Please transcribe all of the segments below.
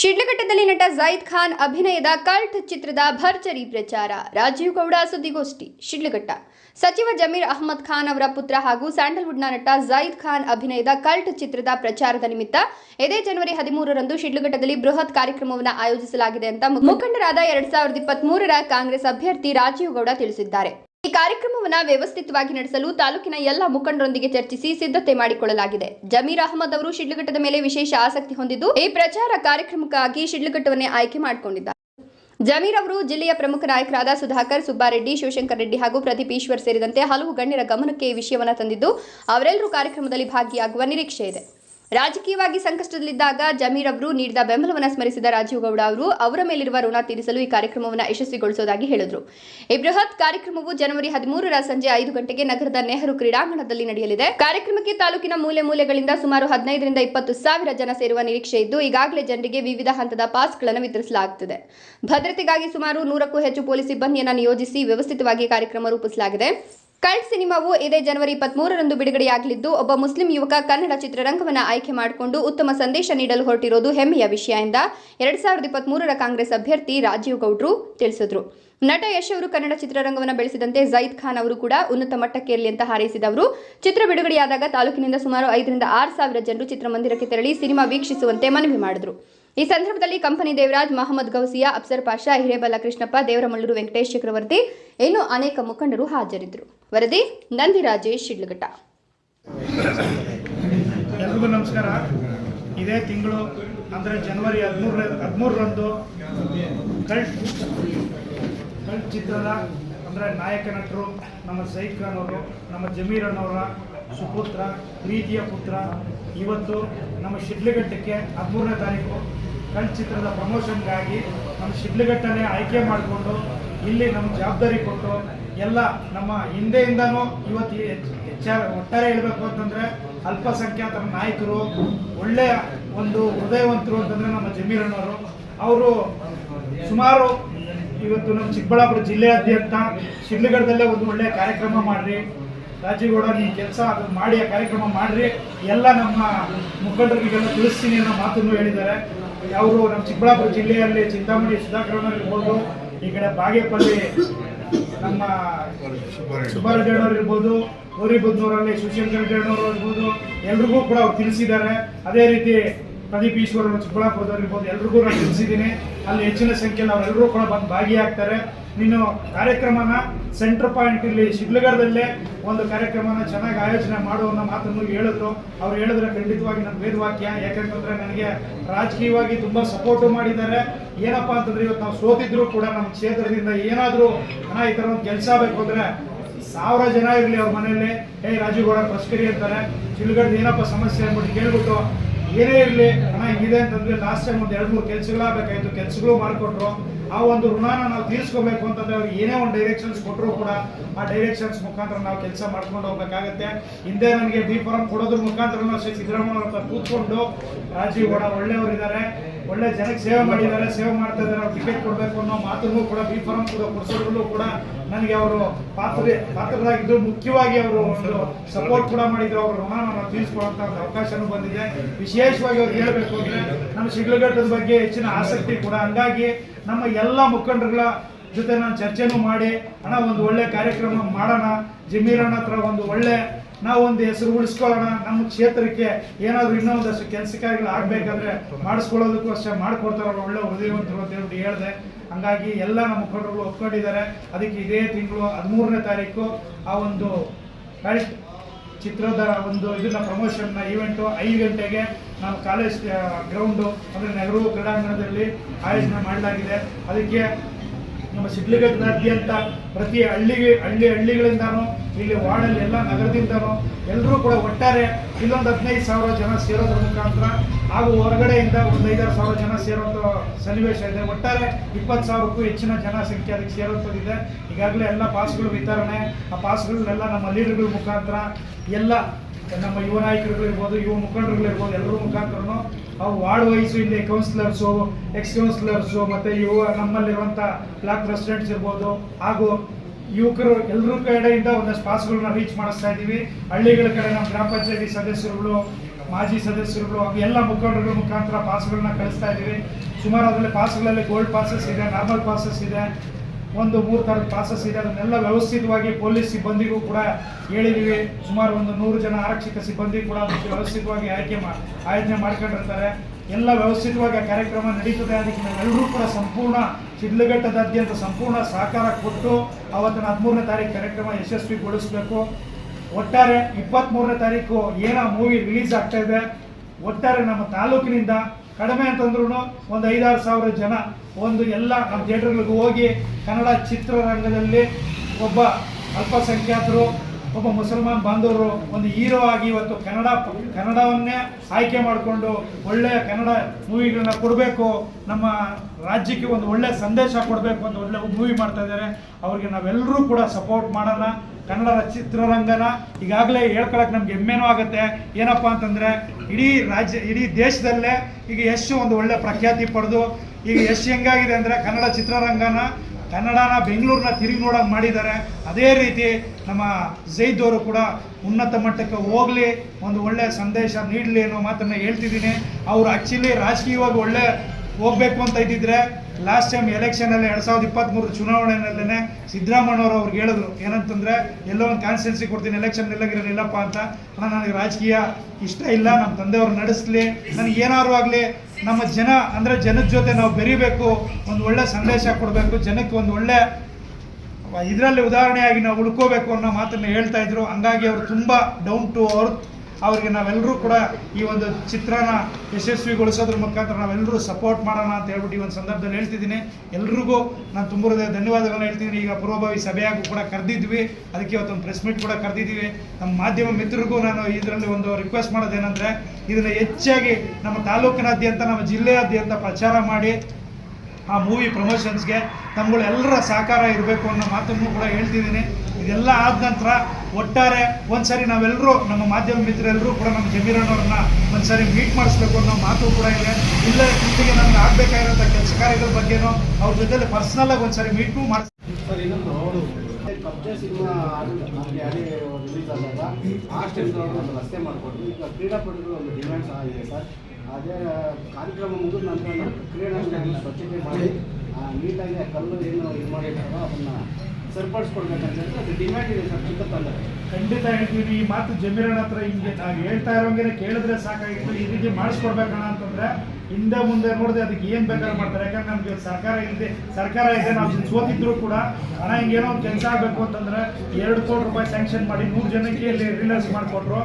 ಶಿಡ್ಲಘಟ್ಟದಲ್ಲಿ ನಟ ಜೈದ್ ಖಾನ್ ಅಭಿನಯದ ಕಲ್ಟ್ ಚಿತ್ರದ ಭರ್ಜರಿ ಪ್ರಚಾರ. ರಾಜೀವ್ ಗೌಡ ಸುದ್ದಿಗೋಷ್ಠಿ, ಶಿಡ್ಲಘಟ್ಟ. ಸಚಿವ ಜಮೀರ್ ಅಹಮದ್ ಖಾನ್ ಅವರ ಪುತ್ರ ಹಾಗೂ ಸ್ಯಾಂಡಲ್ವುಡ್ನ ನಟ ಜೈದ್ ಖಾನ್ ಅಭಿನಯದ ಕಲ್ಟ್ ಚಿತ್ರದ ಪ್ರಚಾರದ ನಿಮಿತ್ತ ಇದೇ ಜನವರಿ ಹದಿಮೂರರಂದು ಶಿಡ್ಲಘಟ್ಟದಲ್ಲಿ ಬೃಹತ್ ಕಾರ್ಯಕ್ರಮವನ್ನು ಆಯೋಜಿಸಲಾಗಿದೆ ಅಂತ ಮುಖಂಡರಾದ ಎರಡ್ ಸಾವಿರದ ಇಪ್ಪತ್ತ್ ಕಾಂಗ್ರೆಸ್ ಅಭ್ಯರ್ಥಿ ರಾಜೀವ್ ಗೌಡ ತಿಳಿಸಿದ್ದಾರೆ. ಈ ಕಾರ್ಯಕ್ರಮವನ್ನು ವ್ಯವಸ್ಥಿತವಾಗಿ ನಡೆಸಲು ತಾಲೂಕಿನ ಎಲ್ಲ ಮುಖಂಡರೊಂದಿಗೆ ಚರ್ಚಿಸಿ ಸಿದ್ಧತೆ ಮಾಡಿಕೊಳ್ಳಲಾಗಿದೆ. ಜಮೀರ್ ಅಹಮದ್ ಅವರು ಶಿಡ್ಲಘಟ್ಟದ ಮೇಲೆ ವಿಶೇಷ ಆಸಕ್ತಿ ಹೊಂದಿದ್ದು ಈ ಪ್ರಚಾರ ಕಾರ್ಯಕ್ರಮಕ್ಕಾಗಿ ಶಿಡ್ಲಘಟ್ಟವನ್ನೇ ಆಯ್ಕೆ ಮಾಡಿಕೊಂಡಿದ್ದಾರೆ. ಜಮೀರ್ ಅವರು ಜಿಲ್ಲೆಯ ಪ್ರಮುಖ ನಾಯಕರಾದ ಸುಧಾಕರ್, ಸುಬ್ಬಾರೆಡ್ಡಿ, ಶಿವಶಂಕರ್ ರೆಡ್ಡಿ ಹಾಗೂ ಪ್ರದೀಪ್ ಈಶ್ವರ್ ಸೇರಿದಂತೆ ಹಲವು ಗಣ್ಯರ ಗಮನಕ್ಕೆ ಈ ವಿಷಯವನ್ನು ತಂದಿದ್ದು, ಅವರೆಲ್ಲರೂ ಕಾರ್ಯಕ್ರಮದಲ್ಲಿ ಭಾಗಿಯಾಗುವ ನಿರೀಕ್ಷೆ ಇದೆ. ರಾಜಕೀಯವಾಗಿ ಸಂಕಷ್ಟದಲ್ಲಿದ್ದಾಗ ಜಮೀರ್ ಅವರು ನೀಡಿದ ಬೆಂಬಲವನ್ನು ಸ್ಮರಿಸಿದ ರಾಜೀವ್ ಗೌಡ ಅವರು, ಅವರ ಮೇಲಿರುವ ಋಣ ತೀರಿಸಲು ಈ ಕಾರ್ಯಕ್ರಮವನ್ನು ಯಶಸ್ವಿಗೊಳಿಸುವುದಾಗಿ ಹೇಳಿದರು. ಈ ಬೃಹತ್ ಕಾರ್ಯಕ್ರಮವು ಜನವರಿ ಹದಿಮೂರರ ಸಂಜೆ ಐದು ಗಂಟೆಗೆ ನಗರದ ನೆಹರು ಕ್ರೀಡಾಂಗಣದಲ್ಲಿ ನಡೆಯಲಿದೆ. ಕಾರ್ಯಕ್ರಮಕ್ಕೆ ತಾಲೂಕಿನ ಮೂಲೆ ಮೂಲೆಗಳಿಂದ ಸುಮಾರು ಹದಿನೈದರಿಂದ ಇಪ್ಪತ್ತು ಸಾವಿರ ಜನ ಸೇರುವ ನಿರೀಕ್ಷೆ ಇದ್ದು, ಈಗಾಗಲೇ ಜನರಿಗೆ ವಿವಿಧ ಹಂತದ ಪಾಸ್ಗಳನ್ನು ವಿತರಿಸಲಾಗುತ್ತಿದೆ ಭದ್ರತೆಗಾಗಿ ಸುಮಾರು ನೂರಕ್ಕೂ ಹೆಚ್ಚು ಪೊಲೀಸ್ ಸಿಬ್ಬಂದಿಯನ್ನು ನಿಯೋಜಿಸಿ ವ್ಯವಸ್ಥಿತವಾಗಿ ಕಾರ್ಯಕ್ರಮ ರೂಪಿಸಲಾಗಿದೆ. ಕಲ್ಟ್ ಸಿನಿಮಾವು ಇದೇ ಜನವರಿ ಇಪ್ಪತ್ಮೂರರಂದು ಬಿಡುಗಡೆಯಾಗಲಿದ್ದು, ಒಬ್ಬ ಮುಸ್ಲಿಂ ಯುವಕ ಕನ್ನಡ ಚಿತ್ರರಂಗವನ್ನು ಆಯ್ಕೆ ಮಾಡಿಕೊಂಡು ಉತ್ತಮ ಸಂದೇಶ ನೀಡಲು ಹೊರಟಿರೋದು ಹೆಮ್ಮೆಯ ವಿಷಯ ಎಂದ ಎರಡ್ ಸಾವಿರದ ಇಪ್ಪತ್ಮೂರರ ಕಾಂಗ್ರೆಸ್ ಅಭ್ಯರ್ಥಿ ರಾಜೀವ್ ಗೌಡ್ರು ತಿಳಿಸಿದ್ರು. ನಟ ಯಶ್ ಅವರು ಕನ್ನಡ ಚಿತ್ರರಂಗವನ್ನು ಬೆಳೆಸಿದಂತೆ ಜೈದ್ ಖಾನ್ ಅವರು ಕೂಡ ಉನ್ನತ ಮಟ್ಟಕ್ಕೆ ಇರಲಿ ಅಂತ ಹಾರೈಸಿದವರು. ಚಿತ್ರ ಬಿಡುಗಡೆಯಾದಾಗ ತಾಲೂಕಿನಿಂದ ಸುಮಾರು ಐದರಿಂದ ಆರು ಸಾವಿರ ಜನರು ಚಿತ್ರಮಂದಿರಕ್ಕೆ ತೆರಳಿ ಸಿನಿಮಾ ವೀಕ್ಷಿಸುವಂತೆ ಮನವಿ ಮಾಡಿದರು. ಈ ಸಂದರ್ಭದಲ್ಲಿ ಕಂಪನಿ ದೇವರಾಜ್, ಮಹಮ್ಮದ್ ಗೌಸಿಯಾ, ಅಫ್ಸರ್ ಪಾಷಾ, ಹಿರೇಬಲ್ಲ ಕೃಷ್ಣಪ್ಪ, ದೇವರಮಳ್ಳೂರು ವೆಂಕಟೇಶ್ ಚಕ್ರವರ್ತಿ ಇನ್ನೂ ಅನೇಕ ಮುಖಂಡರು ಹಾಜರಿದ್ದರು. ವರದಿ ನಂದಿರಾಜೇಶ್ ಶಿಡ್ಲಘಟ್ಟ. ಎಲ್ರಿಗೂ ನಮಸ್ಕಾರ. ಇದೇ ತಿಂಗಳು ಅಂದರೆ ಜನವರಿ ಹದಿಮೂರ ಹದಿಮೂರರಂದು ಕಲ್ಟ್ ಕಲ್ಟ್ ಚಿತ್ರದ ಅಂದರೆ ನಾಯಕ ನಟರು ನಮ್ಮ ಸೈದ್ ಖಾನ್ ಅವರು, ನಮ್ಮ ಜಮೀರ್ ಅಣ್ಣವರ ಸುಪುತ್ರ, ಪ್ರೀತಿಯ ಪುತ್ರ. ಇವತ್ತು ನಮ್ಮ ಶಿಡ್ಲಘಟ್ಟಕ್ಕೆ ಹದಿಮೂರನೇ ತಾರೀಕು. ಕಲ್ಟ್ ಚಿತ್ರದ ಪ್ರಮೋಷನ್ಗಾಗಿ ನಮ್ಮ ಶಿಡ್ಲಘಟ್ಟನೇ ಆಯ್ಕೆ ಮಾಡಿಕೊಂಡು ಇಲ್ಲಿ ನಮ್ಮ ಜವಾಬ್ದಾರಿ ಕೊಟ್ಟು ಎಲ್ಲ ನಮ್ಮ ಹಿಂದೆಯಿಂದನೂ ಇವತ್ತು ಹೆಚ್ಚ- ಹೆಚ್ಚಾಗಿ ಒಟ್ಟಾರೆ ಹೇಳಬೇಕು ಅಂತಂದ್ರೆ ಅಲ್ಪಸಂಖ್ಯಾತರ ನಾಯಕರು ಒಳ್ಳೆಯ ಒಂದು ಹೃದಯವಂತರು ಅಂತಂದ್ರೆ ನಮ್ಮ ಜಮೀರಣ್ಣವರು ಅವರು ಸುಮಾರು ಇವತ್ತು ನಮ್ಮ ಚಿಕ್ಕಬಳ್ಳಾಪುರ ಜಿಲ್ಲೆಯಾದ್ಯಂತ ಶಿಡ್ಲಘಟ್ಟದಲ್ಲೇ ಒಂದು ಒಳ್ಳೆಯ ಕಾರ್ಯಕ್ರಮ ಮಾಡ್ರಿ. ರಾಜೀವ್ಗೌಡ ನೀವು ಕೆಲಸ ಅದನ್ನು ಮಾಡಿ ಕಾರ್ಯಕ್ರಮ ಮಾಡ್ರಿ. ಎಲ್ಲ ನಮ್ಮ ಮುಖಂಡರಿಗೆಲ್ಲ ತಿಳಿಸ್ತೀನಿ ಅನ್ನೋ ಮಾತನ್ನು ಹೇಳಿದ್ದಾರೆ. ಅವರು ನಮ್ಮ ಚಿಕ್ಕಬಳ್ಳಾಪುರ ಜಿಲ್ಲೆಯಲ್ಲಿ ಚಿಂತಾಮಣಿ ಸುಧಾಕರ್ ಇರ್ಬೋದು, ಈ ಕಡೆ ಬಾಗೇಪಲ್ಲಿ ನಮ್ಮ ಸುಬ್ಬಾರೆಡ್ಡಿ ಅಣ್ಣವ್ರು ಇರ್ಬೋದು ಗೌರಿಬುದ್ನೂರಲ್ಲಿ ಸುಶೀಲ್ ಅಣ್ಣವ್ರು ಇರ್ಬೋದು, ಎಲ್ರಿಗೂ ಕೂಡ ಅವ್ರು ತಿಳಿಸಿದ್ದಾರೆ. ಅದೇ ರೀತಿ ಪ್ರದೀಪ್ ಈಶ್ವರ್ ಚಿಕ್ಕಬಳ್ಳಾಪುರದವ್ರು ಇರ್ಬೋದು, ಎಲ್ರಿಗೂ ನಾನು ತಿಳಿಸಿದ್ದೀನಿ. ಅಲ್ಲಿ ಹೆಚ್ಚಿನ ಸಂಖ್ಯೆಯಲ್ಲಿ ಅವರೆಲ್ಲರೂ ಕೂಡ ಬಂದು ಭಾಗಿಯಾಗ್ತಾರೆ. ನೀನು ಕಾರ್ಯಕ್ರಮನ ಸೆಂಟರ್ ಪಾಯಿಂಟ್ ಇಲ್ಲಿ ಶಿಡ್ಲಘಟ್ಟದಲ್ಲೇ ಒಂದು ಕಾರ್ಯಕ್ರಮನ ಚೆನ್ನಾಗಿ ಆಯೋಜನೆ ಮಾಡು ಅನ್ನೋ ಮಾತನ್ನು ಹೇಳಿದ್ರು. ಅವ್ರು ಹೇಳಿದ್ರೆ ಖಂಡಿತವಾಗಿ ನನ್ನ ವೇದವಾಕ್ಯ. ಯಾಕಂತಂದ್ರೆ ನನಗೆ ರಾಜಕೀಯವಾಗಿ ತುಂಬ ಸಪೋರ್ಟು ಮಾಡಿದ್ದಾರೆ. ಏನಪ್ಪಾ ಅಂತಂದ್ರೆ ಇವತ್ತು ನಾವು ಸೋತಿದ್ರು ಕೂಡ ನಮ್ಮ ಕ್ಷೇತ್ರದಿಂದ ಏನಾದರೂ ಹಣ ಈ ಥರ ಒಂದು ಕೆಲಸ ಬೇಕು ಅಂದ್ರೆ ಸಾವಿರ ಜನ ಇರಲಿ ಅವ್ರ ಮನೆಯಲ್ಲಿ. ಹೇ ರಾಜುಗೌಡ ಪ್ರಶ್ಕರಿ ಅಂತಾರೆ. ಶಿಲ್ಗಡ್ದು ಏನಪ್ಪ ಸಮಸ್ಯೆ ಅಂದ್ಬಿಟ್ಟು ಕೇಳ್ಬಿಟ್ಟು, ಏನೇ ಇರಲಿ ಹಿಂಗಿದೆ ಅಂತಂದ್ರೆ ಲಾಸ್ಟ್ ಟೈಮ್ ಒಂದು ಎರಡು ಮೂರು ಕೆಲಸಗಳಾಗಬೇಕಾಯ್ತು. ಕೆಲ್ಸಗಳು ಮಾಡಿಕೊಟ್ರು ಆ ಒಂದು ಋಣನ ನಾವು ತೀರಿಸ್ಕೋಬೇಕು ಅಂತಂದ್ರೆ ಅವ್ರಿಗೆ ಏನೇ ಒಂದು ಡೈರೆಕ್ಷನ್ಸ್ ಕೊಟ್ಟರು ಕೂಡ ಆ ಡೈರೆಕ್ಷನ್ಸ್ ಮುಖಾಂತರ ನಾವು ಕೆಲಸ ಮಾಡ್ಕೊಂಡು ಹೋಗ್ಬೇಕಾಗತ್ತೆ. ಹಿಂದೆ ನನಗೆ ಬಿ ಫಾರಂ ಕೊಡೋದ್ರ ಮುಖಾಂತರ ಶ್ರೀ ಸಿದ್ದರಾಮಯ್ಯ ಹತ್ರ ಕೂತ್ಕೊಂಡು ರಾಜೀವ್ ಗೌಡ ಒಳ್ಳೆಯವರಿದ್ದಾರೆ. ಒಳ್ಳೆ ಜನಕ್ಕೆ ಸೇವೆ ಮಾಡಿದ್ದಾರೆ, ಸೇವೆ ಮಾಡ್ತಾ ಇದ್ದಾರೆ, ಅವ್ರು ಟಿಕೆಟ್ ಕೊಡಬೇಕು ಅನ್ನೋ ಮಾತನ್ನು ಕೂಡ ಬಿ ಫಾರಂ ಕೂಡ ಕೊಡಿಸೋದ್ರಲ್ಲೂ ಕೂಡ ನನಗೆ ಅವರು ಪಾತ್ರ ಪಾತ್ರರಾಗಿದ್ದು ಮುಖ್ಯವಾಗಿ ಅವರು ಒಂದು ಸಪೋರ್ಟ್ ಕೂಡ ಮಾಡಿದ್ರು. ಅವರು ಋಣ ನಾವು ತೀರಿಸ್ಕೊಳ್ಳೋಂಥ ಒಂದು ಅವಕಾಶನೂ ಬಂದಿದೆ. ವಿಶೇಷವಾಗಿ ಅವ್ರು ಹೇಳಬೇಕು ಅಂದರೆ, ನಮ್ಮ ಶಿಡ್ಲಘಟ್ಟದ ಬಗ್ಗೆ ಹೆಚ್ಚಿನ ಆಸಕ್ತಿ ಕೂಡ. ಹಂಗಾಗಿ ನಮ್ಮ ಎಲ್ಲ ಮುಖಂಡರುಗಳ ಜೊತೆ ನಾನು ಚರ್ಚೆನೂ ಮಾಡಿ, ಅಣ್ಣ, ಒಂದು ಒಳ್ಳೆ ಕಾರ್ಯಕ್ರಮ ಮಾಡೋಣ, ಜಮೀರಣ್ಣ ಹತ್ರ ಒಂದು ಒಳ್ಳೆ, ನಾವು ಒಂದು ಹೆಸರು ಉಳಿಸ್ಕೊಳ್ಳೋಣ, ನಮ್ಮ ಕ್ಷೇತ್ರಕ್ಕೆ ಏನಾದರೂ ಇನ್ನೊಂದಷ್ಟು ಕೆಲಸ ಕಾರ್ಯಗಳು ಆಗಬೇಕಂದ್ರೆ ಮಾಡಿಸ್ಕೊಳ್ಳೋದಕ್ಕೂ ಅಷ್ಟೇ ಮಾಡಿಕೊಡ್ತಾರೆ ಅವ್ರು ಒಳ್ಳೆ ಹೃದಯವಂತರು ಅಂತ ಹೇಳ್ಬಿಟ್ಟು ಹೇಳಿದೆ. ಹಂಗಾಗಿ ಎಲ್ಲ ನಮ್ಮ ಮುಖಂಡರುಗಳು ಒಪ್ಕೊಂಡಿದ್ದಾರೆ. ಅದಕ್ಕೆ ಇದೇ ತಿಂಗಳು ಹದಿಮೂರನೇ ತಾರೀಕು ಆ ಒಂದು ಕರೆಕ್ಟ್ ಚಿತ್ರದ ಒಂದು ಇದನ್ನ ಪ್ರಮೋಷನ್ನ ಈವೆಂಟು ಐದು ಗಂಟೆಗೆ ನಾವು ಕಾಲೇಜ್ ಗ್ರೌಂಡು ಅಂದರೆ ನೆಹರು ಕ್ರೀಡಾಂಗಣದಲ್ಲಿ ಆಯೋಜನೆ ಮಾಡಲಾಗಿದೆ. ಅದಕ್ಕೆ ನಮ್ಮ ಶಿಡ್ಲಘಟ್ಟದಾದ್ಯಂತ ಪ್ರತಿ ಹಳ್ಳಿಗೆ, ಹಳ್ಳಿ ಹಳ್ಳಿಗಳಿಂದಾನು, ಇಲ್ಲಿ ವಾರ್ಡಲ್ಲಿ ಎಲ್ಲ ನಗರದಿಂದನೂ ಎಲ್ಲರೂ ಕೂಡ ಒಟ್ಟಾರೆ ಇಲ್ಲೊಂದು ಹದಿನೈದು ಸಾವಿರ ಜನ ಸೇರೋದ್ರ ಮುಖಾಂತರ ಹಾಗೂ ಹೊರಗಡೆಯಿಂದ ಒಂದು ಐದಾರು ಸಾವಿರ ಜನ ಸೇರುವಂಥ ಸನ್ನಿವೇಶ ಇದೆ. ಒಟ್ಟಾರೆ ಇಪ್ಪತ್ತು ಸಾವಿರಕ್ಕೂ ಹೆಚ್ಚಿನ ಜನ ಸಂಖ್ಯೆ ಅದಕ್ಕೆ ಸೇರುವಂಥದ್ದಿದೆ ಈಗಾಗಲೇ ಎಲ್ಲ ಪಾಸ್ಗಳು ವಿತರಣೆ, ಆ ಪಾಸ್ಗಳನ್ನೆಲ್ಲ ನಮ್ಮ ಲೀಡರ್ಗಳ ಮುಖಾಂತರ ಎಲ್ಲ ನಮ್ಮ ಯುವ ನಾಯಕರುಗಳಿರ್ಬೋದು, ಯುವ ಮುಖಂಡರುಗಳಿರ್ಬೋದು, ಎಲ್ಲರ ಮುಖಾಂತರನು ಅವು ವಾರ್ಡ್ ವೈಸು ಇಲ್ಲಿ ಕೌನ್ಸಿಲರ್ಸು ಎಕ್ಸ್ ಕೌನ್ಸಿಲರ್ಸು ಮತ್ತು ಯುವ ನಮ್ಮಲ್ಲಿರುವಂಥ ಬ್ಲಾಕ್ ಪ್ರೆಸಿಡೆಂಟ್ಸ್ ಇರ್ಬೋದು, ಹಾಗೂ ಯುವಕರು ಎಲ್ಲರ ಕಡೆಯಿಂದ ಒಂದಷ್ಟು ಪಾಸ್ಗಳನ್ನ ರೀಚ್ ಮಾಡಿಸ್ತಾ ಇದ್ದೀವಿ. ಹಳ್ಳಿಗಳ ಕಡೆ ನಮ್ಮ ಗ್ರಾಮ ಪಂಚಾಯತಿ ಸದಸ್ಯರುಗಳು, ಮಾಜಿ ಸದಸ್ಯರುಗಳು ಎಲ್ಲ ಮುಖಂಡರುಗಳ ಮುಖಾಂತರ ಪಾಸ್ಗಳನ್ನ ಕಳಿಸ್ತಾ ಇದ್ದೀವಿ. ಸುಮಾರು ಅದರಲ್ಲಿ ಪಾಸ್ಗಳಲ್ಲಿ ಗೋಲ್ಡ್ ಪಾಸಸ್ ಇದೆ ನಾರ್ಮಲ್ ಪಾಸಸ್ ಇದೆ. ಒಂದು ಮೂರು ಥರದ ಪಾಸಸ್ ಇದೆ. ಅದನ್ನೆಲ್ಲ ವ್ಯವಸ್ಥಿತವಾಗಿ ಪೊಲೀಸ್ ಸಿಬ್ಬಂದಿಗೂ ಕೂಡ ಹೇಳಿದ್ದೀವಿ. ಸುಮಾರು ಒಂದು ನೂರು ಜನ ಆರಕ್ಷಕ ಸಿಬ್ಬಂದಿ ಕೂಡ ವ್ಯವಸ್ಥಿತವಾಗಿ ಆಯ್ಕೆ ಮಾ ಆಯೋಜನೆ ಮಾಡ್ಕೊಂಡಿರ್ತಾರೆ. ಎಲ್ಲ ವ್ಯವಸ್ಥಿತವಾಗಿ ಆ ಕಾರ್ಯಕ್ರಮ ನಡೀತದೆ. ಅದಕ್ಕೆ ನಾವೆಲ್ಲರೂ ಕೂಡ ಸಂಪೂರ್ಣ ಶಿಡ್ಲಘಟ್ಟದಾದ್ಯಂತ ಸಂಪೂರ್ಣ ಸಹಕಾರ ಕೊಟ್ಟು ಅವತ್ತಿನ ಹದಿಮೂರನೇ ತಾರೀಕು ಕಾರ್ಯಕ್ರಮ ಯಶಸ್ವಿಗೊಳಿಸಬೇಕು. ಒಟ್ಟಾರೆ ಇಪ್ಪತ್ತ್ಮೂರನೇ ತಾರೀಕು ಏನೋ ಮೂವಿ ರಿಲೀಸ್ ಆಗ್ತಾ ಇದೆ. ಒಟ್ಟಾರೆ ನಮ್ಮ ತಾಲೂಕಿನಿಂದ ಕಡಿಮೆ ಅಂತಂದ್ರೂ ಒಂದು ಐದಾರು ಸಾವಿರ ಜನ ಒಂದು ಎಲ್ಲ ನಮ್ಮ ಥಿಯೇಟರ್ಗಳಿಗೆ ಹೋಗಿ ಕನ್ನಡ ಚಿತ್ರರಂಗದಲ್ಲಿ ಒಬ್ಬ ಅಲ್ಪಸಂಖ್ಯಾತರು, ಒಬ್ಬ ಮುಸಲ್ಮಾನ್ ಬಾಂಧವರು, ಒಂದು ಹೀರೋ ಆಗಿ ಇವತ್ತು ಕನ್ನಡ ಕನ್ನಡವನ್ನೇ ಆಯ್ಕೆ ಮಾಡಿಕೊಂಡು ಒಳ್ಳೆಯ ಕನ್ನಡ ಮೂವಿಗಳನ್ನ ಕೊಡಬೇಕು, ನಮ್ಮ ರಾಜ್ಯಕ್ಕೆ ಒಂದು ಒಳ್ಳೆಯ ಸಂದೇಶ ಕೊಡಬೇಕು ಅಂತ ಒಳ್ಳೆ ಮೂವಿ ಮಾಡ್ತಾ ಇದ್ದಾರೆ. ಅವ್ರಿಗೆ ನಾವೆಲ್ಲರೂ ಕೂಡ ಸಪೋರ್ಟ್ ಮಾಡೋಣ. ಕನ್ನಡ ಚಿತ್ರರಂಗನ ಈಗಾಗಲೇ ಹೇಳ್ಕೊಳಕ್ಕೆ ನಮ್ಗೆ ಹೆಮ್ಮೆನೂ ಆಗುತ್ತೆ. ಏನಪ್ಪ ಅಂತಂದರೆ, ಇಡೀ ರಾಜ್ಯ, ಇಡೀ ದೇಶದಲ್ಲೇ ಈಗ ಯಶ್ ಒಂದು ಒಳ್ಳೆ ಪ್ರಖ್ಯಾತಿ ಪಡೆದು, ಈಗ ಯಶ್ ಹೆಂಗಾಗಿದೆ ಅಂದರೆ ಕನ್ನಡ ಚಿತ್ರರಂಗನ, ಕನ್ನಡನ ಬೆಂಗಳೂರನ್ನ ತಿರುಗಿ ನೋಡೋಕೆ ಮಾಡಿದ್ದಾರೆ. ಅದೇ ರೀತಿ ನಮ್ಮ ಜೈದ್ ಅವರು ಕೂಡ ಉನ್ನತ ಮಟ್ಟಕ್ಕೆ ಹೋಗಲಿ, ಒಂದು ಒಳ್ಳೆಯ ಸಂದೇಶ ನೀಡಲಿ ಅನ್ನೋ ಮಾತನ್ನು ಹೇಳ್ತಿದ್ದೀನಿ. ಅವರು ಆ್ಯಕ್ಚುಲಿ ರಾಜಕೀಯವಾಗಿ ಒಳ್ಳೆ ಹೋಗ್ಬೇಕು ಅಂತ ಇದ್ದಿದ್ರೆ ಲಾಸ್ಟ್ ಟೈಮ್ ಎಲೆಕ್ಷನಲ್ಲಿ ಎರಡು ಸಾವಿರದ ಇಪ್ಪತ್ತ್ಮೂರು ಚುನಾವಣೆಯಲ್ಲೇ ಸಿದ್ದರಾಮಯ್ಯವ್ರು ಅವ್ರಿಗೆ ಹೇಳಿದ್ರು, ಏನಂತಂದರೆ, ಎಲ್ಲೋ ಒಂದು ಕಾನ್ಸ್ಟಿಟ್ಯೂನ್ಸಿ ಕೊಡ್ತೀನಿ ಎಲೆಕ್ಷನ್ ಇಲ್ಲಗಿರಲಿಲ್ಲಪ್ಪ ಅಂತ. ಅಣ್ಣ, ನನಗೆ ರಾಜಕೀಯ ಇಷ್ಟ ಇಲ್ಲ ನಮ್ಮ ತಂದೆಯವ್ರು ನಡೆಸಲಿ, ನನಗೆ ಏನಾದ್ರು ಆಗಲಿ, ನಮ್ಮ ಜನ, ಅಂದರೆ ಜನದ ಜೊತೆ ನಾವು ಬೆರಿಬೇಕು, ಒಂದು ಒಳ್ಳೆ ಸಂದೇಶ ಕೊಡಬೇಕು, ಜನಕ್ಕೆ ಒಂದು ಒಳ್ಳೆ ಇದರಲ್ಲಿ ಉದಾಹರಣೆಯಾಗಿ ನಾವು ಉಳ್ಕೋಬೇಕು ಅನ್ನೋ ಮಾತನ್ನು ಹೇಳ್ತಾ ಇದ್ರು. ಹಂಗಾಗಿ ಅವರು ತುಂಬ ಡೌನ್ ಟು ಅರ್ತ್ ಅವ್ರಿಗೆ ನಾವೆಲ್ಲರೂ ಕೂಡ ಈ ಒಂದು ಚಿತ್ರನ ಯಶಸ್ವಿಗೊಳಿಸೋದ್ರ ಮುಖಾಂತರ ನಾವೆಲ್ಲರೂ ಸಪೋರ್ಟ್ ಮಾಡೋಣ ಅಂತ ಹೇಳ್ಬಿಟ್ಟು ಈ ಒಂದು ಸಂದರ್ಭದಲ್ಲಿ ಹೇಳ್ತಿದ್ದೀನಿ. ಎಲ್ರಿಗೂ ನಾನು ತುಂಬ ಧನ್ಯವಾದಗಳನ್ನ ಹೇಳ್ತೀನಿ ಈಗ ಪೂರ್ವಭಾವಿ ಸಭೆಯಾಗೂ ಕೂಡ ಕರೆದಿದ್ವಿ. ಅದಕ್ಕೆ ಇವತ್ತೊಂದು ಪ್ರೆಸ್ ಮೀಟ್ ಕೂಡ ಕರೆದಿದ್ದೀವಿ. ನಮ್ಮ ಮಾಧ್ಯಮ ಮಿತ್ರರಿಗೂ ನಾನು ಇದರಲ್ಲಿ ಒಂದು ರಿಕ್ವೆಸ್ಟ್ ಮಾಡೋದೇನೆಂದರೆ, ಇದನ್ನು ಹೆಚ್ಚಾಗಿ ನಮ್ಮ ತಾಲೂಕಿನಾದ್ಯಂತ, ನಮ್ಮ ಜಿಲ್ಲೆಯಾದ್ಯಂತ ಪ್ರಚಾರ ಮಾಡಿ ಆ ಮೂವಿ ಪ್ರಮೋಷನ್ಸ್ಗೆ ತಮ್ಮಗಳೆಲ್ಲರ ಸಹಕಾರ ಇರಬೇಕು ಅನ್ನೋ ಮಾತನ್ನು ಕೂಡ ಹೇಳ್ತಿದ್ದೀನಿ. ಇದೆಲ್ಲ ಆದ ನಂತರ ಒಟ್ಟಾರೆ ಒಂದ್ಸರಿ ನಾವೆಲ್ಲರೂ ನಮ್ಮ ಮಾಧ್ಯಮ ಮಿತ್ರರೆಲ್ಲರೂ ಕೂಡ ನಮ್ಮ ಜಮೀರಣ್ಣವ್ರನ್ನ ಒಂದ್ಸರಿ ಮೀಟ್ ಮಾಡಿಸ್ಬೇಕು ಅನ್ನೋ ಮಾತು ಕೂಡ ಇದೆ. ಇಲ್ಲ ಇಲ್ಲಿಗೆ ನಮ್ಗೆ ಆಗಬೇಕಾಗಿರೋಂಥ ಕೆಲಸ ಕಾರ್ಯಗಳ ಬಗ್ಗೆನೂ ಅವ್ರ ಜೊತೆಲಿ ಆಗಿ ಒಂದ್ಸರಿ ಮೀಟು ಮಾಡಿಸ್ ರಸ್ತೆ ಈಗ ಕ್ರೀಡಾಪಟುಗಳು ಒಂದು ಡಿಮ್ಯಾಂಡ್ ಸರ್. ಅದೇ ಕಾರ್ಯಕ್ರಮ ಮುಗಿದ ನಂತರ ಕ್ರೀಡಾಂಗಣ ಸ್ವಚ್ಛತೆ ಮಾಡಿ ನೀಟಾಗಿ ಕಲ್ಲು ಏನು ಇದು ಮಾಡಿರ್ತಾರೋ ಅದನ್ನು ಸರಿಪಡಿಸ್ಕೊಡ್ಬೇಕಂತ ಹೇಳಿ ಅದು ಡಿಮ್ಯಾಂಡ್ ಇದೆ ಸರ್ ಚಿಕ್ಕತ್ತಂದ್ರೆ ಖಂಡಿತ ಹೇಳ್ತೀವಿ ಈ ಮಾತು ಜಮೀರಣ್ಣ ಹತ್ರ ಹಿಂಗೆ ಹೇಳ್ತಾ ಇರೋಂಗೆ ಕೇಳಿದ್ರೆ ಸಾಕಾಗಿತ್ತು, ಈ ರೀತಿ ಮಾಡಿಸ್ಕೊಡ್ಬೇಕಣ್ಣ ಅಂತಂದ್ರೆ ಹಿಂದೆ ಮುಂದೆ ನೋಡಿದೆ ಅದಕ್ಕೆ ಏನ್ ಬೇಕಾದ್ರೆ ಮಾಡ್ತಾರೆ. ಯಾಕಂದ್ರೆ ನಮ್ಗೆ ಸರ್ಕಾರ ಇದೆ ಸರ್ಕಾರ ಇದೆ, ನಾವು ಸೋತಿದ್ರು ಕೂಡ ಹಣ ಹಿಂಗೇನೋ ಒಂದು ಕೆಲಸ ಆಗಬೇಕು ಅಂತಂದ್ರೆ ಎರಡು ಕೋಟಿ ರೂಪಾಯಿ ಸ್ಯಾಂಕ್ಷನ್ ಮಾಡಿ ನೂರು ಜನಕ್ಕೆ ಇಲ್ಲಿ ರಿಲೀಸ್ ಮಾಡಿಕೊಟ್ರು.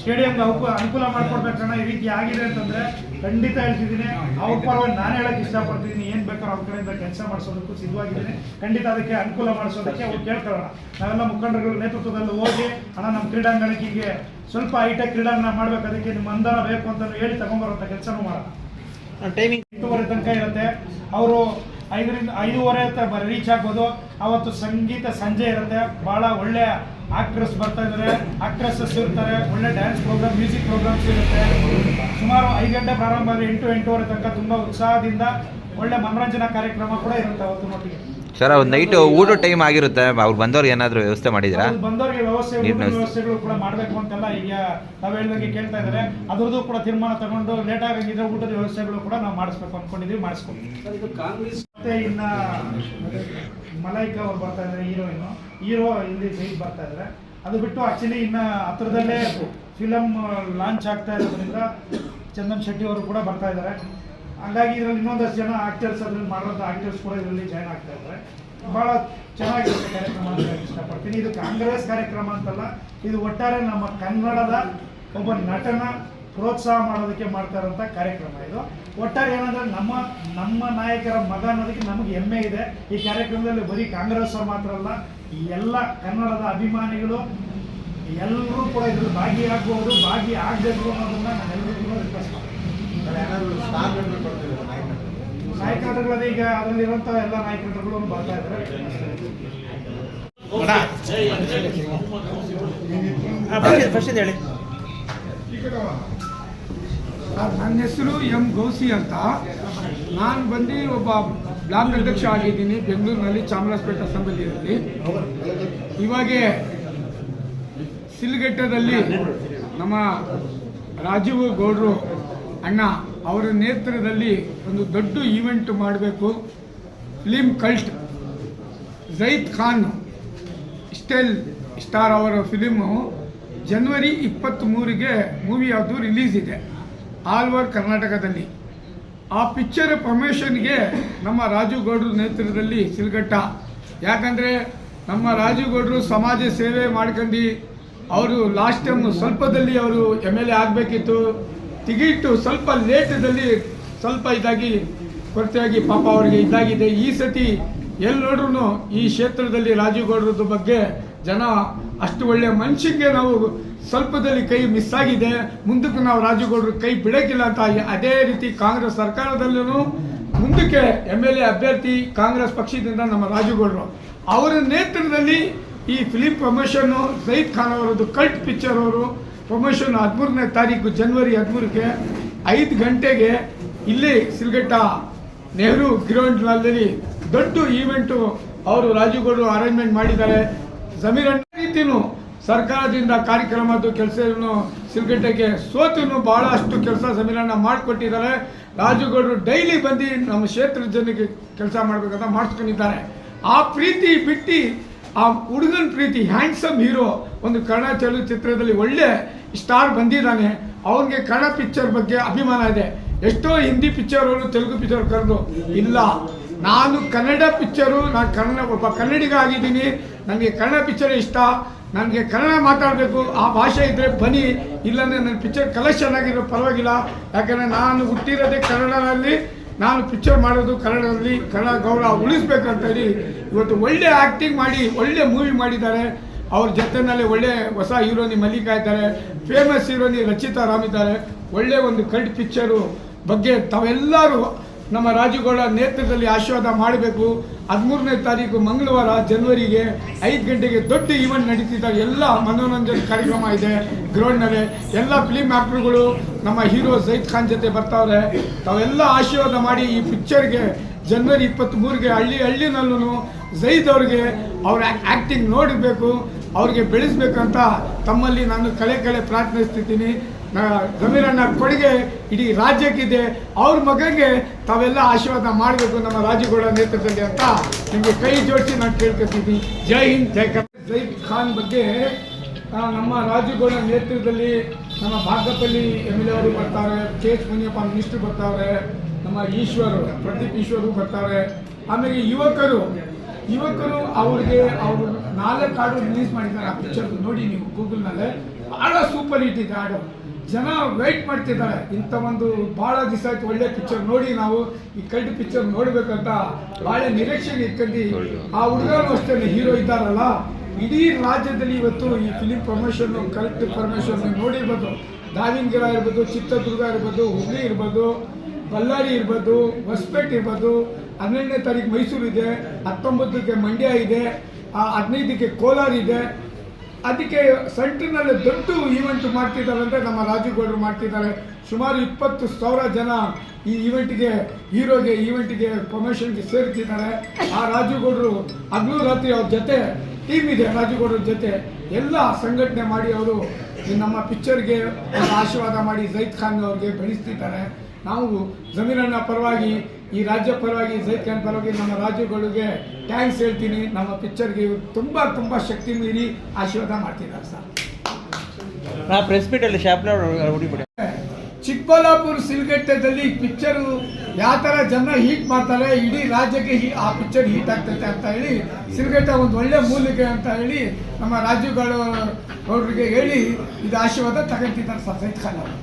ಸ್ಟೇಡಿಯಂಗೆ ಅನುಕೂಲ ಮಾಡ್ಕೊಡ್ಬೇಕಣ್ಣ, ಈ ರೀತಿ ಆಗಿದೆ ಅಂತಂದ್ರೆ ಖಂಡಿತ ಹೇಳ್ತಿದ್ದೀನಿ. ಅವ್ರ ಪರವಾಗಿ ನಾನು ಹೇಳಕ್ ಇಷ್ಟಪಡ್ತಿದ್ದೀನಿ, ಏನ್ ಬೇಕಾದ್ರೂ ಅವ್ರ ಕಡೆಯಿಂದ ಕೆಲಸ ಮಾಡಿಸೋದಕ್ಕೂ ಸಿದ್ಧವಾಗಿದ್ದೀನಿ. ಖಂಡಿತ ಅದಕ್ಕೆ ಅನುಕೂಲ ಮಾಡಿಸೋದಕ್ಕೆ ಅವ್ರು ಕೇಳ್ಕೊಳ್ಳೋಣ ನಾವೆಲ್ಲ ಮುಖಂಡರುಗಳ ನೇತೃತ್ವದಲ್ಲಿ ಹೋಗಿ ಅಣ್ಣ ನಮ್ಮ ಕ್ರೀಡಾಂಗಣಕ್ಕೆ ಹೀಗೆ ಸ್ವಲ್ಪ ಹೈಟೆಕ್ ಕ್ರೀಡಾಂಗಣ ಮಾಡ್ಬೇಕು ಅದಕ್ಕೆ ನಿಮ್ಮ ಅನುದಾನ ಬೇಕು ಅಂತ ಹೇಳಿ ತಗೊಂಬರುವಂಥ ಕೆಲಸನೂ ಮಾಡೋಣ. ಟೈಮಿಂಗ್ ಎಂಟೂವರೆ ತನಕ ಇರುತ್ತೆ. ಅವರು ಐದರಿಂದ ಐದೂವರೆ ರೀಚ್ ಆಗ್ಬೋದು. ಅವತ್ತು ಸಂಗೀತ ಸಂಜೆ ಇರುತ್ತೆ. ಭಾಳ ಒಳ್ಳೆ ಆಕ್ಟ್ರೆಸ್ ಬರ್ತಾ ಇದ್ದಾರೆ ಆಕ್ಟ್ರೆಸಸ್ ಇರ್ತಾರೆ. ಒಳ್ಳೆ ಡ್ಯಾನ್ಸ್ ಪ್ರೋಗ್ರಾಮ್ ಮ್ಯೂಸಿಕ್ ಪ್ರೋಗ್ರಾಮ್ಸ್ ಇರುತ್ತೆ. ಸುಮಾರು ಐದು ಗಂಟೆ ಪ್ರಾರಂಭ ಆದರೆ ಎಂಟು ಎಂಟೂವರೆ ತನಕ ತುಂಬ ಉತ್ಸಾಹದಿಂದ ಒಳ್ಳೆ ಮನೋರಂಜನಾ ಕಾರ್ಯಕ್ರಮ ಕೂಡ ಇರುತ್ತೆ ಅವತ್ತು ಮಟ್ಟಿಗೆ. ಸರ್ ಅವ್ರು ನೈಟ್ ಊಟ ಟೈಮ್ ಆಗಿರುತ್ತೆ. ಅವ್ರು ಬಂದವ್ರಿಗೆ ಏನಾದರೂ ವ್ಯವಸ್ಥೆ ಮಾಡಿದ್ದೀರಾ ಬಂದವರಿಗೆ ವ್ಯವಸ್ಥೆ ನೀರಿನ ವ್ಯವಸ್ಥೆ. ವ್ಯವಸ್ಥೆಗಳು ಕೂಡ ಮಾಡಬೇಕು ಅಂತೆಲ್ಲ ಈಗ ನಾವು ಹೇಳಿದಂಗೆ ಕೇಳ್ತಾ ಇದ್ದಾರೆ. ಅದ್ರದ್ದು ಕೂಡ ತೀರ್ಮಾನ ತಗೊಂಡು ಲೇಟ್ ಆಗಿದ್ರೆ ಊಟದ ವ್ಯವಸ್ಥೆಗಳು ಕೂಡ ನಾವು ಮಾಡಿಸ್ಬೇಕು ಅನ್ಕೊಂಡಿದ್ವಿ ಮಾಡಿಸ್ಕೊಂಡ್ವಿ ಸರ್ ಇದು ಕಾಂಗ್ರೆಸ್ ಮತ್ತೆ ಇನ್ನ ಮಲೈಕಾ ಅವ್ರು ಬರ್ತಾ ಇದ್ದಾರೆ ಹೀರೋಯಿನ್. ಹೀರೋ ಇಲ್ಲಿ ಸೈಡ್ ಬರ್ತಾ ಇದ್ದಾರೆ. ಅದು ಬಿಟ್ಟು ಆಕ್ಚುಲಿ ಇನ್ನ ಹತ್ರದಲ್ಲೇ ಫಿಲಮ್ ಲಾಂಚ್ ಆಗ್ತಾ ಇರೋದ್ರಿಂದ ಚಂದನ್ ಶೆಟ್ಟಿ ಅವರು ಕೂಡ ಬರ್ತಾ ಇದ್ದಾರೆ. ಹಾಗಾಗಿ ಇದರಲ್ಲಿ ಇನ್ನೊಂದಷ್ಟು ಜನ ಆಕ್ಟರ್ಸ್ ಅದ್ರಲ್ಲಿ ಮಾಡೋಂಥ ಆಕ್ಟರ್ಸ್ ಕೂಡ ಇದರಲ್ಲಿ ಜಾಯ್ನ್ ಆಗ್ತಾ ಇದ್ದಾರೆ. ಬಹಳ ಚೆನ್ನಾಗಿರುತ್ತೆ ಕಾರ್ಯಕ್ರಮ ಅಂತ ಇಷ್ಟಪಡ್ತೀನಿ. ಇದು ಕಾಂಗ್ರೆಸ್ ಕಾರ್ಯಕ್ರಮ ಅಂತಲ್ಲ, ಇದು ಒಟ್ಟಾರೆ ನಮ್ಮ ಕನ್ನಡದ ಒಬ್ಬ ನಟನ ಪ್ರೋತ್ಸಾಹ ಮಾಡೋದಕ್ಕೆ ಮಾಡ್ತಾ ಇರೋಂಥ ಕಾರ್ಯಕ್ರಮ ಇದು. ಒಟ್ಟಾರೆ ಏನಂದ್ರೆ ನಮ್ಮ ನಮ್ಮ ನಾಯಕರ ಮಗ ಅನ್ನೋದಕ್ಕೆ ನಮಗೆ ಹೆಮ್ಮೆ ಇದೆ. ಈ ಕಾರ್ಯಕ್ರಮದಲ್ಲಿ ಬರೀ ಕಾಂಗ್ರೆಸ್ ಮಾತ್ರ ಅಲ್ಲ ಎಲ್ಲ ಕನ್ನಡದ ಅಭಿಮಾನಿಗಳು ಎಲ್ಲರೂ ಕೂಡ ಇದ್ರಲ್ಲಿ ಭಾಗಿಯಾಗಬಹುದು ಭಾಗಿ ಆಗಬೇಕು ಅನ್ನೋದನ್ನ ನಾನು ಎಲ್ಲರಿಗೂ ರಿಕ್ವೆಸ್ಟ್ ಮಾಡ್ತೀನಿ ನಾಯಕ ನಟಗಳದೇ ಈಗ ಅದರಲ್ಲಿರುವಂಥ ಎಲ್ಲ ನಾಯಕ ನಟರುಗಳು ಬರ್ತಾ ಇದ್ದಾರೆ. ಹೇಳಿ. ನನ್ನ ಹೆಸರು ಎಂ ಗೌಸಿ ಅಂತ. ನಾನು ಬಂದು ಒಬ್ಬ ಬ್ಲಾಕ್ ಅಧ್ಯಕ್ಷ ಆಗಿದ್ದೀನಿ ಬೆಂಗಳೂರಿನಲ್ಲಿ ಚಾಮರಾಜಪೇಟೆ ಅಸೆಂಬ್ಲಿಯಲ್ಲಿ ಇವಾಗ ಸಿಲ್ಗೆಟ್ಟದಲ್ಲಿ ನಮ್ಮ ರಾಜೀವ್ ಗೌಡ್ರು ಅಣ್ಣ, ಅವರ ನೇತೃತ್ವದಲ್ಲಿ ಒಂದು ದೊಡ್ಡ ಈವೆಂಟ್ ಮಾಡಬೇಕು. Film cult Zaid Khan style star ಅವರ ಫಿಲಿಮು ಜನ್ವರಿ ಇಪ್ಪತ್ತ್ಮೂರಿಗೆ ಮೂವಿ ಅದು ರಿಲೀಸ್ ಇದೆ. ಆಲ್ ಓವರ್ ಕರ್ನಾಟಕದಲ್ಲಿ. ಆ ಪಿಕ್ಚರ್ ಪ್ರಮೋಷನ್ಗೆ ನಮ್ಮ ರಾಜುಗೌಡ್ರ ನೇತೃತ್ವದಲ್ಲಿ ಸಿಲ್ಗಟ್ಟ. ಯಾಕಂದರೆ ನಮ್ಮ ರಾಜು ಗೌಡ್ರು ಸಮಾಜ ಸೇವೆ ಮಾಡ್ಕೊಂಡು, ಅವರು ಲಾಸ್ಟ್ ಟೈಮ್ ಸ್ವಲ್ಪದಲ್ಲಿ ಅವರು ಎಂ ಎಲ್ ಎ ಆಗಬೇಕಿತ್ತು. ಟಿಕೆಟು ಸ್ವಲ್ಪ ಲೇಟದಲ್ಲಿ ಸ್ವಲ್ಪ ಇದಾಗಿ ಕೊರತೆಯಾಗಿ ಪಾಪ ಅವರಿಗೆ ಇದಾಗಿದೆ. ಈ ಸತಿ ಎಲ್ಲಿ ನೋಡ್ರೂ ಈ ಕ್ಷೇತ್ರದಲ್ಲಿ ರಾಜೀವ್ಗೌಡರದ್ದು ಬಗ್ಗೆ ಜನ ಅಷ್ಟು ಒಳ್ಳೆಯ ಮನುಷ್ಯಂಗೆ ನಾವು ಸ್ವಲ್ಪದಲ್ಲಿ ಕೈ ಮಿಸ್ ಆಗಿದೆ. ಮುಂದಕ್ಕೆ ನಾವು ರಾಜೀವ್ಗೌಡರು ಕೈ ಬಿಡೋಕ್ಕಿಲ್ಲ ಅಂತ ಅದೇ ರೀತಿ ಕಾಂಗ್ರೆಸ್ ಸರ್ಕಾರದಲ್ಲೂ ಮುಂದಕ್ಕೆ ಎಂ ಎಲ್ ಎ ಅಭ್ಯರ್ಥಿ ಕಾಂಗ್ರೆಸ್ ಪಕ್ಷದಿಂದ ನಮ್ಮ ರಾಜೀವ್ಗೌಡರು. ಅವರ ನೇತೃತ್ವದಲ್ಲಿ ಈ ಫಿಲಿಂ ಪ್ರಮೋಷನ್ನು ಜೈದ್ ಖಾನ್ ಅವರದ್ದು ಕಲ್ಟ್ ಪಿಕ್ಚರ್ ಅವರು ಪ್ರಮೋಷನ್ ಹದಿಮೂರನೇ ತಾರೀಕು ಜನವರಿ ಹದಿಮೂರಕ್ಕೆ ಐದು ಗಂಟೆಗೆ ಇಲ್ಲಿ ಸಿಲ್ಗಟ್ಟ ನೆಹರು ಗ್ರೌಂಡ್ನಲ್ಲಿ ದೊಡ್ಡ ಈವೆಂಟು ಅವರು ರಾಜುಗೌಡರು ಅರೇಂಜ್ಮೆಂಟ್ ಮಾಡಿದ್ದಾರೆ. ಜಮೀರ್ ಅಣ್ಣ ರೀತಿನೂ ಸರ್ಕಾರದಿಂದ ಕಾರ್ಯಕ್ರಮದ್ದು ಕೆಲಸವನ್ನು ಸಿಲ್ಗಟ್ಟೆಗೆ ಸೋತನ್ನು ಬಹಳಷ್ಟು ಕೆಲಸ ಜಮೀರಣ್ಣ ಮಾಡಿಕೊಟ್ಟಿದ್ದಾರೆ. ರಾಜುಗೌಡರು ಗೌಡರು ಡೈಲಿ ಬಂದು ನಮ್ಮ ಕ್ಷೇತ್ರದ ಜನಕ್ಕೆ ಕೆಲಸ ಮಾಡಬೇಕಂತ ಮಾಡಿಸ್ಕೊಂಡಿದ್ದಾರೆ. ಆ ಪ್ರೀತಿ ಬಿಟ್ಟು ಆ ಹುಡುಗನ ಪ್ರೀತಿ ಹ್ಯಾಂಡ್ಸಮ್ ಹೀರೋ ಒಂದು ಕನ್ನಡ ಚಲನಚಿತ್ರದಲ್ಲಿ ಒಳ್ಳೆ ಸ್ಟಾರ್ ಬಂದಿದ್ದಾನೆ. ಅವನಿಗೆ ಕನ್ನಡ ಪಿಕ್ಚರ್ ಬಗ್ಗೆ ಅಭಿಮಾನ ಇದೆ. ಎಷ್ಟೋ ಹಿಂದಿ ಪಿಕ್ಚರ್ ತೆಲುಗು ಪಿಕ್ಚರ್ ಕರೆದು, ಇಲ್ಲ, ನಾನು ಕನ್ನಡ ಪಿಕ್ಚರು ನಾನು ಕನ್ನಡ, ಒಬ್ಬ ಕನ್ನಡಿಗ ಆಗಿದ್ದೀನಿ. ನನಗೆ ಕನ್ನಡ ಪಿಕ್ಚರ್ ಇಷ್ಟ. ನನಗೆ ಕನ್ನಡ ಮಾತಾಡಬೇಕು, ಆ ಭಾಷೆ ಇದ್ದರೆ ಬನ್ನಿ. ಇಲ್ಲಾಂದರೆ ನನ್ನ ಪಿಕ್ಚರ್ ಕಲೆಕ್ಷನ್ ಆಗಿರೋ ಪರವಾಗಿಲ್ಲ. ಯಾಕಂದರೆ ನಾನು ಹುಟ್ಟಿರೋದೇ ಕನ್ನಡದಲ್ಲಿ ನಾನು ಪಿಕ್ಚರ್ ಮಾಡೋದು ಕನ್ನಡದಲ್ಲಿ. ಕನ್ನಡ ಗೌರವ ಉಳಿಸ್ಬೇಕಂತ ಹೇಳಿ ಇವತ್ತು ಒಳ್ಳೆ ಆ್ಯಕ್ಟಿಂಗ್ ಮಾಡಿ, ಒಳ್ಳೆ ಮೂವಿ ಮಾಡಿದ್ದಾರೆ. ಅವ್ರ ಜೊತೆನಲ್ಲಿ ಒಳ್ಳೆ ಹೊಸ ಹೀರೋನಿ ಮಲ್ಲಿಕಾ ಇದ್ದಾರೆ. ಫೇಮಸ್ ಹೀರೋನಿ ರಚಿತಾ ರಾಮ್ ಇದ್ದಾರೆ. ಒಳ್ಳೆ ಒಂದು ಕಲ್ಟ್ ಪಿಕ್ಚರು ಬಗ್ಗೆ ತಾವೆಲ್ಲರೂ ನಮ್ಮ ರಾಜುಗೌಡ ನೇತೃತ್ವದಲ್ಲಿ ಆಶೀರ್ವಾದ ಮಾಡಬೇಕು. ಹದಿಮೂರನೇ ತಾರೀಕು ಮಂಗಳವಾರ ಜನವರಿಗೆ ಐದು ಗಂಟೆಗೆ ದೊಡ್ಡ ಈವೆಂಟ್ ನಡೀತಿದ್ದಾರೆ ಎಲ್ಲ ಮನೋರಂಜನೆ ಕಾರ್ಯಕ್ರಮ ಇದೆ ಗ್ರೌಂಡ್ನಲ್ಲಿ. ಎಲ್ಲ ಫಿಲಿಮ್ ಆ್ಯಕ್ಟ್ರುಗಳು ನಮ್ಮ ಹೀರೋ ಸೈದ್ ಖಾನ್ ಜೊತೆ ಬರ್ತಾವ್ರೆ. ತಾವೆಲ್ಲ ಆಶೀರ್ವಾದ ಮಾಡಿ ಈ ಪಿಕ್ಚರ್ಗೆ ಜನವರಿ ಇಪ್ಪತ್ತ್ಮೂರಿಗೆ ಹಳ್ಳಿ ಹಳ್ಳಿನಲ್ಲೂ ಜೈದ್ ಅವ್ರಿಗೆ ಅವ್ರ ಆ್ಯಕ್ಟಿಂಗ್ ನೋಡಬೇಕು ಅವ್ರಿಗೆ ಬೆಳೆಸ್ಬೇಕಂತ ತಮ್ಮಲ್ಲಿ ನಾನು ಕಳೆ ಕಳೆ ಪ್ರಾರ್ಥಿಸ್ತಿದ್ದೀನಿ. ಜಮೀರಣ್ಣ ಕೊಡುಗೆ ಇಡೀ ರಾಜ್ಯಕ್ಕಿದೆ. ಅವ್ರ ಮಗನಿಗೆ ತಾವೆಲ್ಲ ಆಶೀರ್ವಾದ ಮಾಡಬೇಕು ನಮ್ಮ ರಾಜ್ಯಗಳ ನೇತೃತ್ವದಲ್ಲಿ ಅಂತ ನಿಮಗೆ ಕೈ ಜೋಡಿಸಿ ನಾನು ಕೇಳ್ಕೊತೀನಿ. ಜೈ ಹಿಂದ್, ಜೈ ಜೈ ಖಾನ್ ಬಗ್ಗೆ ನಮ್ಮ ರಾಜಗೌಡ ನೇತೃತ್ವದಲ್ಲಿ ನಮ್ಮ ಭಾಗಪಲ್ಲಿ ಎಂ ಎಲ್ ಎ ಅವರು ಬರ್ತಾರೆ, ಕೆ ಎಚ್ ಮುನಿಯಪ್ಪ ಮಿನಿಸ್ಟರ್ ಬರ್ತಾರೆ, ನಮ್ಮ ಈಶ್ವರ್, ಪ್ರದೀಪ್ ಈಶ್ವರು ಬರ್ತಾರೆ. ಆಮೇಲೆ ಯುವಕರು ಯುವಕರು ಅವ್ರಿಗೆ ಅವರು ನಾಲ್ಕು ಹಾಡು ರಿಲೀಸ್ ಮಾಡಿದ್ದಾರೆ. ಆ ಪಿಕ್ಚರ್ ನೋಡಿ ನೀವು ಗೂಗಲ್ನಲ್ಲೇ ಬಹಳ ಸೂಪರ್ ಹಿಟ್ ಇದೆ ಹಾಡು. ಜನ ವೆಯ್ಟ್ ಮಾಡ್ತಿದ್ದಾರೆ. ಇಂಥ ಒಂದು ಭಾಳ ದಿವಸ ಆಯ್ತು, ಒಳ್ಳೆ ಪಿಕ್ಚರ್ ನೋಡಿ ನಾವು. ಈ ಕಲ್ಟ್ ಪಿಕ್ಚರ್ ನೋಡ್ಬೇಕಂತ ಭಾಳ ನಿರೀಕ್ಷೆಗೆ ಇಟ್ಕೊಂಡು. ಆ ಹುಡುಗರು ಅಷ್ಟೇ ಹೀರೋ ಇದ್ದಾರಲ್ಲ. ಇಡೀ ರಾಜ್ಯದಲ್ಲಿ ಇವತ್ತು ಈ ಫಿಲಿಂ ಪ್ರಮೋಷನ್ ಕಲ್ಟ್ ಪ್ರಮೋಷನ್ ನೋಡಿರ್ಬೋದು. ದಾವಣಗೆರೆ ಇರ್ಬೋದು ಚಿತ್ರದುರ್ಗ ಇರ್ಬೋದು ಹುಬ್ಳಿ ಇರ್ಬೋದು, ಬಳ್ಳಾರಿ ಇರ್ಬೋದು, ಹೊಸಪೇಟೆ ಇರ್ಬೋದು ಹನ್ನೆರಡನೇ ತಾರೀಕು ಮೈಸೂರು ಇದೆ, ಹತ್ತೊಂಬತ್ತಕ್ಕೆ ಮಂಡ್ಯ ಇದೆ ಹದಿನೈದಕ್ಕೆ ಕೋಲಾರ ಇದೆ. ಅದಕ್ಕೆ ಸೆಂಟ್ರಿನಲ್ಲಿ ದೊಡ್ಡ ಈವೆಂಟ್ ಮಾಡ್ತಿದ್ದಾರೆ ಅಂದರೆ ನಮ್ಮ ರಾಜುಗೌಡರು ಮಾಡ್ತಿದ್ದಾರೆ. ಸುಮಾರು ಇಪ್ಪತ್ತು ಸಾವಿರ ಜನ ಈ ಈವೆಂಟ್ಗೆ ಹೀರೋಗೆ ಈವೆಂಟ್ಗೆ ಪ್ರಮೋಷನ್ಗೆ ಸೇರ್ತಿದ್ದಾರೆ. ಆ ರಾಜುಗೌಡರು ಹಗ್ಲು ರಾತ್ರಿ ಅವ್ರ ಜೊತೆ ಟೀಮ್ ಇದೆ ರಾಜುಗೌಡರ ಜೊತೆ. ಎಲ್ಲ ಸಂಘಟನೆ ಮಾಡಿ ಅವರು ನಮ್ಮ ಪಿಕ್ಚರ್ಗೆ ಆಶೀರ್ವಾದ ಮಾಡಿ ಜೈದ್ ಖಾನ್ ಅವ್ರಿಗೆ ಬೆಳೆಸ್ತಿದ್ದಾರೆ ನಾವು ಜಮೀರಣ್ಣ ಪರವಾಗಿ ಈ ರಾಜ್ಯ ಪರವಾಗಿ ಜೈದ್ ಖಾನ್ ಪರವಾಗಿ ನಮ್ಮ ರಾಜ್ಯಗಳಿಗೆ ಥ್ಯಾಂಕ್ಸ್ ಹೇಳ್ತೀನಿ. ನಮ್ಮ ಪಿಕ್ಚರ್ಗೆ ತುಂಬ ತುಂಬ ಶಕ್ತಿ ಮೀರಿ ಆಶೀರ್ವಾದ ಮಾಡ್ತಿದ್ದಾರೆ ಸರ್. ನಾ ಪ್ರೆಸ್ ಮೀಟಲ್ಲಿ ಚಿಕ್ಕಬಳ್ಳಾಪುರ ಸಿಲ್ಗಟ್ಟೆದಲ್ಲಿ ಪಿಕ್ಚರು ಯಾವ ಥರ ಜನ ಹೀಟ್ ಮಾಡ್ತಾರೆ ಇಡೀ ರಾಜ್ಯಕ್ಕೆ ಹೀ ಆ ಪಿಕ್ಚರ್ ಹೀಟ್ ಆಗ್ತೈತೆ ಅಂತ ಹೇಳಿ ಸಿಲ್ಗಟ್ಟೆ ಒಂದು ಒಳ್ಳೆ ಮೂಲಿಕೆ ಅಂತ ಹೇಳಿ ನಮ್ಮ ರಾಜ್ಯಗಳು ಅವ್ರಿಗೆ ಹೇಳಿ ಇದು ಆಶೀರ್ವಾದ ತಗೊಂತಿದ್ದಾರೆ ಸರ್ ಜೈದ್ ಖಾನ್ ಅವರು